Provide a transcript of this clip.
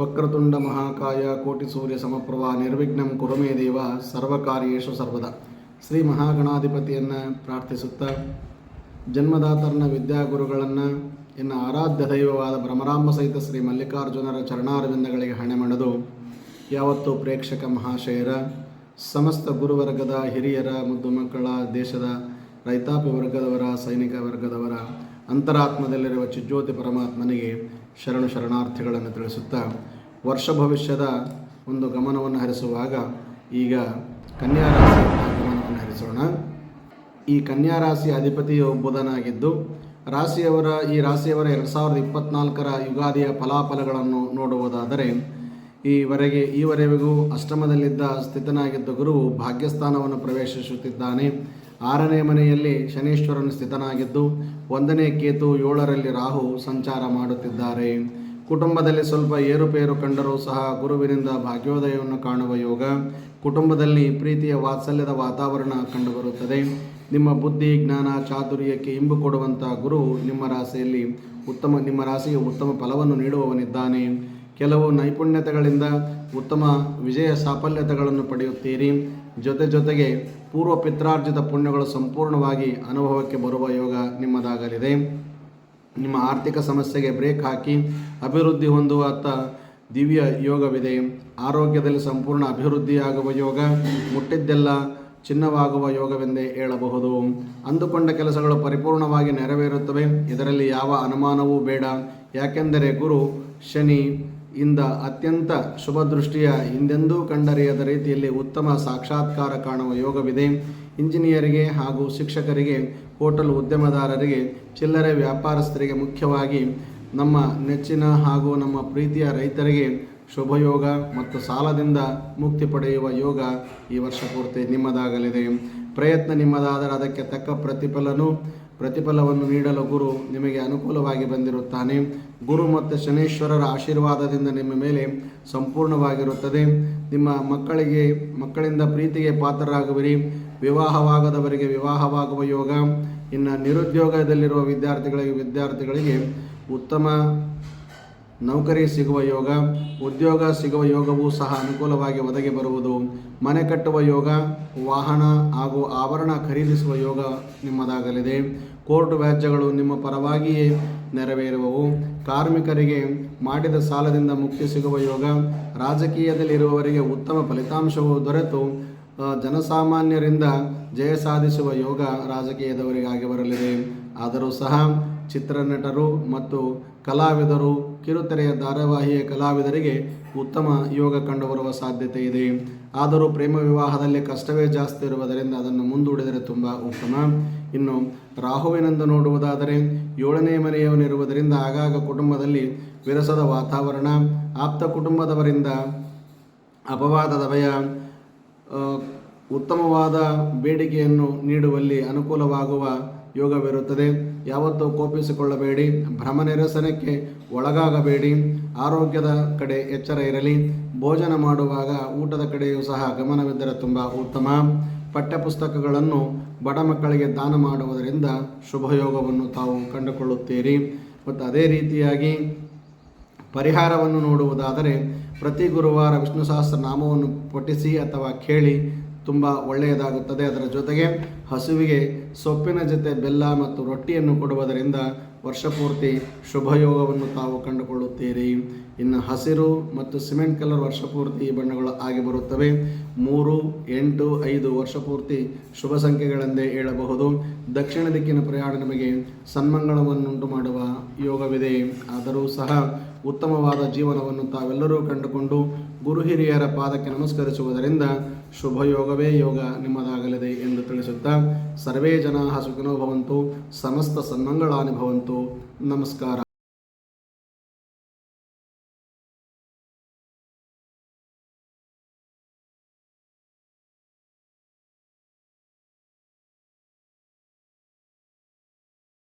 ವಕ್ರತುಂಡ ಮಹಾಕಾಯ ಕೋಟಿ ಸೂರ್ಯ ಸಮಪ್ರಭ ನಿರ್ವಿಘ್ನಂ ಕುರುಮೇ ದೇವ ಸರ್ವಕಾರ್ಯೇಶು ಸರ್ವದ. ಶ್ರೀ ಮಹಾಗಣಾಧಿಪತಿಯನ್ನು ಪ್ರಾರ್ಥಿಸುತ್ತಾ, ಜನ್ಮದಾತರನ್ನ ವಿದ್ಯಾಗುರುಗಳನ್ನು ಇನ್ನು ಆರಾಧ್ಯ ದೈವವಾದ ಭ್ರಮರಾಂಬ ಸಹಿತ ಶ್ರೀ ಮಲ್ಲಿಕಾರ್ಜುನರ ಚರಣಾರವಿಂದಗಳಿಗೆ ಹಣೆ ಮಾಡದು ಯಾವತ್ತು ಪ್ರೇಕ್ಷಕ ಮಹಾಶಯರ, ಸಮಸ್ತ ಗುರುವರ್ಗದ ಹಿರಿಯರ, ಮುದ್ದು ಮಕ್ಕಳ, ದೇಶದ ರೈತಾಪಿ ವರ್ಗದವರ, ಸೈನಿಕ ವರ್ಗದವರ, ಅಂತರಾತ್ಮದಲ್ಲಿರುವ ಚಿಜ್ಯೋತಿ ಪರಮಾತ್ಮನಿಗೆ ಶರಣು ಶರಣಾರ್ಥಿಗಳನ್ನು ತಿಳಿಸುತ್ತಾ ವರ್ಷ ಭವಿಷ್ಯದ ಒಂದು ಗಮನವನ್ನು ಹರಿಸುವಾಗ ಈಗ ಕನ್ಯಾ ರಾಶಿಯ ಗಮನವನ್ನು ಹರಿಸೋಣ. ಈ ಕನ್ಯಾ ರಾಶಿಯ ಅಧಿಪತಿಯು ಬುಧನಾಗಿದ್ದು, ರಾಶಿಯವರ, ಈ ರಾಶಿಯವರ ಎರಡು ಸಾವಿರದ ಇಪ್ಪತ್ನಾಲ್ಕರ ಯುಗಾದಿಯ ಫಲಾಫಲಗಳನ್ನು ನೋಡುವುದಾದರೆ, ಈವರೆಗೆ, ಈವರೆಗೂ ಅಷ್ಟಮದಲ್ಲಿದ್ದ ಸ್ಥಿತನಾಗಿದ್ದ ಗುರು ಭಾಗ್ಯಸ್ಥಾನವನ್ನು ಪ್ರವೇಶಿಸುತ್ತಿದ್ದಾನೆ. ಆರನೇ ಮನೆಯಲ್ಲಿ ಶನೀಶ್ವರನು ಸ್ಥಿತನಾಗಿದ್ದು, ಒಂದನೇ ಕೇತು ಏಳರಲ್ಲಿ ರಾಹು ಸಂಚಾರ ಮಾಡುತ್ತಿದ್ದಾರೆ. ಕುಟುಂಬದಲ್ಲಿ ಸ್ವಲ್ಪ ಏರುಪೇರು ಕಂಡರೂ ಸಹ ಗುರುವಿನಿಂದ ಭಾಗ್ಯೋದಯವನ್ನು ಕಾಣುವ ಯೋಗ, ಕುಟುಂಬದಲ್ಲಿ ಪ್ರೀತಿಯ ವಾತ್ಸಲ್ಯದ ವಾತಾವರಣ ಕಂಡುಬರುತ್ತದೆ. ನಿಮ್ಮ ಬುದ್ಧಿ, ಜ್ಞಾನ, ಚಾತುರ್ಯಕ್ಕೆ ಇಂಬು ಕೊಡುವಂಥ ಗುರು ನಿಮ್ಮ ರಾಶಿಯಲ್ಲಿ ಉತ್ತಮ, ನಿಮ್ಮ ರಾಶಿಗೆ ಉತ್ತಮ ಫಲವನ್ನು ನೀಡುವವನಿದ್ದಾನೆ. ಕೆಲವು ನೈಪುಣ್ಯತೆಗಳಿಂದ ಉತ್ತಮ ವಿಜಯ ಸಾಫಲ್ಯತೆಗಳನ್ನು ಪಡೆಯುತ್ತೀರಿ. ಜೊತೆ ಜೊತೆಗೆ ಪೂರ್ವ ಪಿತ್ರಾರ್ಜಿತ ಪುಣ್ಯಗಳು ಸಂಪೂರ್ಣವಾಗಿ ಅನುಭವಕ್ಕೆ ಬರುವ ಯೋಗ ನಿಮ್ಮದಾಗಲಿದೆ. ನಿಮ್ಮ ಆರ್ಥಿಕ ಸಮಸ್ಯೆಗೆ ಬ್ರೇಕ್ ಹಾಕಿ ಅಭಿವೃದ್ಧಿ ಹೊಂದುವತ್ತ ದಿವ್ಯ ಯೋಗವಿದೆ. ಆರೋಗ್ಯದಲ್ಲಿ ಸಂಪೂರ್ಣ ಅಭಿವೃದ್ಧಿಯಾಗುವ ಯೋಗ, ಮುಟ್ಟಿದ್ದೆಲ್ಲ ಚಿನ್ನವಾಗುವ ಯೋಗವೆಂದೇ ಹೇಳಬಹುದು. ಅಂದುಕೊಂಡ ಕೆಲಸಗಳು ಪರಿಪೂರ್ಣವಾಗಿ ನೆರವೇರುತ್ತವೆ. ಇದರಲ್ಲಿ ಯಾವ ಅನುಮಾನವೂ ಬೇಡ. ಯಾಕೆಂದರೆ ಗುರು, ಶನಿ ಇಂದ ಅತ್ಯಂತ ಶುಭ ದೃಷ್ಟಿಯ ಹಿಂದೆಂದೂ ಕಂಡರಿಯದ ರೀತಿಯಲ್ಲಿ ಉತ್ತಮ ಸಾಕ್ಷಾತ್ಕಾರ ಕಾಣುವ ಯೋಗವಿದೆ. ಇಂಜಿನಿಯರಿಗೆ ಹಾಗೂ ಶಿಕ್ಷಕರಿಗೆ, ಹೋಟೆಲ್ ಉದ್ಯಮದಾರರಿಗೆ, ಚಿಲ್ಲರೆ ವ್ಯಾಪಾರಸ್ಥರಿಗೆ ಮುಖ್ಯವಾಗಿ ನಮ್ಮ ನೆಚ್ಚಿನ ಹಾಗೂ ನಮ್ಮ ಪ್ರೀತಿಯ ರೈತರಿಗೆ ಶುಭಯೋಗ ಮತ್ತು ಸಾಲದಿಂದ ಮುಕ್ತಿ ಪಡೆಯುವ ಯೋಗ ಈ ವರ್ಷ ಪೂರ್ತಿ ನಿಮ್ಮದಾಗಲಿದೆ. ಪ್ರಯತ್ನ ನಿಮ್ಮದಾದರೆ ಅದಕ್ಕೆ ತಕ್ಕ ಪ್ರತಿಫಲನು ಪ್ರತಿಫಲವನ್ನು ನೀಡಲು ಗುರು ನಿಮಗೆ ಅನುಕೂಲವಾಗಿ ಬಂದಿರುತ್ತಾನೆ. ಗುರು ಮತ್ತು ಶನೇಶ್ವರರ ಆಶೀರ್ವಾದದಿಂದ ನಿಮ್ಮ ಮೇಲೆ ಸಂಪೂರ್ಣವಾಗಿರುತ್ತದೆ. ನಿಮ್ಮ ಮಕ್ಕಳಿಗೆ, ಮಕ್ಕಳಿಂದ ಪ್ರೀತಿಗೆ ಪಾತ್ರರಾಗುವಿರಿ. ವಿವಾಹವಾಗದವರಿಗೆ ವಿವಾಹವಾಗುವ ಯೋಗ. ಇನ್ನು ನಿರುದ್ಯೋಗದಲ್ಲಿರುವ ವಿದ್ಯಾರ್ಥಿಗಳಿಗೆ ವಿದ್ಯಾರ್ಥಿಗಳಿಗೆ ಉತ್ತಮ ನೌಕರಿ ಸಿಗುವ ಯೋಗ, ಉದ್ಯೋಗ ಸಿಗುವ ಯೋಗವೂ ಸಹ ಅನುಕೂಲವಾಗಿ ಒದಗಿ ಬರುವುದು. ಮನೆ ಕಟ್ಟುವ ಯೋಗ, ವಾಹನ ಹಾಗೂ ಆಭರಣ ಖರೀದಿಸುವ ಯೋಗ ನಿಮ್ಮದಾಗಲಿದೆ. ಕೋರ್ಟ್ ವ್ಯಾಜ್ಯಗಳು ನಿಮ್ಮ ಪರವಾಗಿಯೇ ನೆರವೇರುವವು. ಕಾರ್ಮಿಕರಿಗೆ ಮಾಡಿದ ಸಾಲದಿಂದ ಮುಕ್ತಿ ಸಿಗುವ ಯೋಗ, ರಾಜಕೀಯದಲ್ಲಿರುವವರಿಗೆ ಉತ್ತಮ ಫಲಿತಾಂಶವು ದೊರೆತು ಜನಸಾಮಾನ್ಯರಿಂದ ಜಯ ಸಾಧಿಸುವ ಯೋಗ ರಾಜಕೀಯದವರಿಗಾಗಿ ಬರಲಿದೆ. ಆದರೂ ಸಹ ಚಿತ್ರನಟರು ಮತ್ತು ಕಲಾವಿದರು, ಕಿರುತೆರೆಯ ಧಾರಾವಾಹಿಯ ಕಲಾವಿದರಿಗೆ ಉತ್ತಮ ಯೋಗ ಕಂಡುಬರುವ ಸಾಧ್ಯತೆ ಇದೆ. ಆದರೂ ಪ್ರೇಮ ವಿವಾಹದಲ್ಲಿ ಕಷ್ಟವೇ ಜಾಸ್ತಿ ಇರುವುದರಿಂದ ಅದನ್ನು ಮುಂದೂಡಿದರೆ ತುಂಬ ಉತ್ತಮ. ಇನ್ನು ರಾಹುವಿನಂದು ನೋಡುವುದಾದರೆ ಏಳನೇ ಮನೆಯವನಿರುವುದರಿಂದ ಆಗಾಗ ಕುಟುಂಬದಲ್ಲಿ ವಿರಸದ ವಾತಾವರಣ, ಆಪ್ತ ಕುಟುಂಬದವರಿಂದ ಅಪವಾದದ ಭಯ ಉತ್ತಮವಾದ ಬೇಡಿಕೆಯನ್ನು ನೀಡುವಲ್ಲಿ ಅನುಕೂಲವಾಗುವ ಯೋಗವಿರುತ್ತದೆ ಯಾವತ್ತೂ ಕೋಪಿಸಿಕೊಳ್ಳಬೇಡಿ. ಭ್ರಮ ನಿರಸನಕ್ಕೆ ಒಳಗಾಗಬೇಡಿ. ಆರೋಗ್ಯದ ಕಡೆ ಎಚ್ಚರ ಇರಲಿ. ಭೋಜನ ಮಾಡುವಾಗ ಊಟದ ಕಡೆಯೂ ಸಹ ಗಮನವಿದ್ದರೆ ತುಂಬ ಉತ್ತಮ. ಪಠ್ಯಪುಸ್ತಕಗಳನ್ನು ಬಡ ಮಕ್ಕಳಿಗೆ ದಾನ ಮಾಡುವುದರಿಂದ ಶುಭಯೋಗವನ್ನು ತಾವು ಕಂಡುಕೊಳ್ಳುತ್ತೀರಿ. ಮತ್ತು ಅದೇ ರೀತಿಯಾಗಿ ಪರಿಹಾರವನ್ನು ನೋಡುವುದಾದರೆ ಪ್ರತಿ ಗುರುವಾರ ವಿಷ್ಣು ಸಹಸ್ರನಾಮವನ್ನು ಪಠಿಸಿ ಅಥವಾ ಕೇಳಿ ತುಂಬ ಒಳ್ಳೆಯದಾಗುತ್ತದೆ. ಅದರ ಜೊತೆಗೆ ಹಸುವಿಗೆ ಸೊಪ್ಪಿನ ಜೊತೆ ಬೆಲ್ಲ ಮತ್ತು ರೊಟ್ಟಿಯನ್ನು ಕೊಡುವುದರಿಂದ ವರ್ಷಪೂರ್ತಿ ಶುಭಯೋಗವನ್ನು ತಾವು ಕಂಡುಕೊಳ್ಳುತ್ತೀರಿ. ಇನ್ನು ಹಸಿರು ಮತ್ತು ಸಿಮೆಂಟ್ ಕಲರ್ ವರ್ಷಪೂರ್ತಿ ಈ ಬಣ್ಣಗಳು ಆಗಿ ಬರುತ್ತವೆ. ಮೂರು, ಎಂಟು, ಐದು ವರ್ಷಪೂರ್ತಿ ಶುಭ ಸಂಖ್ಯೆಗಳೆಂದೇ ಹೇಳಬಹುದು. ದಕ್ಷಿಣ ದಿಕ್ಕಿನ ಪ್ರಯಾಣ ನಿಮಗೆ ಸನ್ಮಂಗಳವನ್ನುಂಟು ಮಾಡುವ ಯೋಗವಿದೆ. ಆದರೂ ಸಹ ಉತ್ತಮವಾದ ಜೀವನವನ್ನು ತಾವೆಲ್ಲರೂ ಕಂಡುಕೊಂಡು ಗುರು ಹಿರಿಯರ ಪಾದಕ್ಕೆ ನಮಸ್ಕರಿಸುವುದರಿಂದ ಶುಭಯೋಗವೇ ಯೋಗ ನಿಮ್ಮದಾಗಲಿದೆ ಎಂದು ತಿಳಿಸುತ್ತಾ ಸರ್ವೇ ಜನಾ ಸುಖಿನೋ ಭವಂತು ಸಮಸ್ತ ಸನ್ಮಂಗಳಾನಿ ಭವಂತು. ನಮಸ್ಕಾರ.